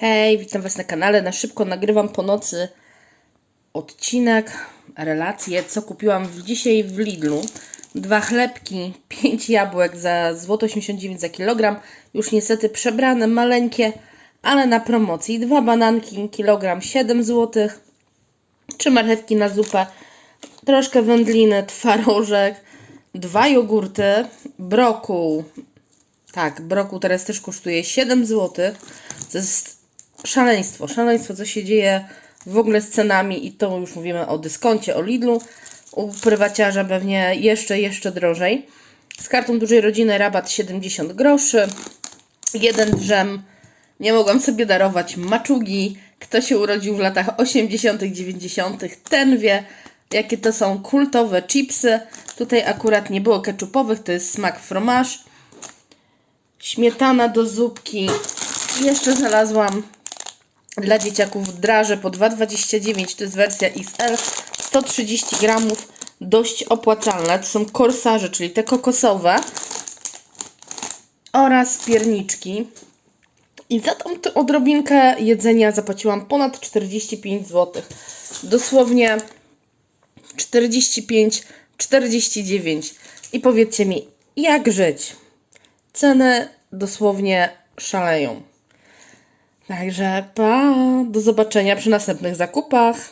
Hej, witam Was na kanale. Na szybko nagrywam po nocy odcinek, relację, co kupiłam w, dzisiaj w Lidlu. Dwa chlebki, pięć jabłek za złoto 89 za kilogram. Już niestety przebrane, maleńkie, ale na promocji. Dwa bananki, kilogram 7 zł. Trzy marchewki na zupę, troszkę wędliny, twarożek, dwa jogurty, brokuł, tak, brokuł teraz też kosztuje 7 zł. To jest szaleństwo, szaleństwo, co się dzieje w ogóle z cenami i to już mówimy o dyskoncie, o Lidlu. U prywaciarza pewnie jeszcze, jeszcze drożej. Z kartą dużej rodziny rabat 70 groszy. Jeden drzem. Nie mogłam sobie darować maczugi. Kto się urodził w latach 80., 90., ten wie, jakie to są kultowe chipsy. Tutaj akurat nie było keczupowych, to jest smak fromage śmietana do zupki. Jeszcze znalazłam dla dzieciaków draże po 2,29, to jest wersja XL, 130 gramów, dość opłacalne. To są korsarze, czyli te kokosowe oraz pierniczki. I za tą odrobinkę jedzenia zapłaciłam ponad 45 zł. Dosłownie 45, 49. I powiedzcie mi, jak żyć? Ceny dosłownie szaleją. Także pa, do zobaczenia przy następnych zakupach.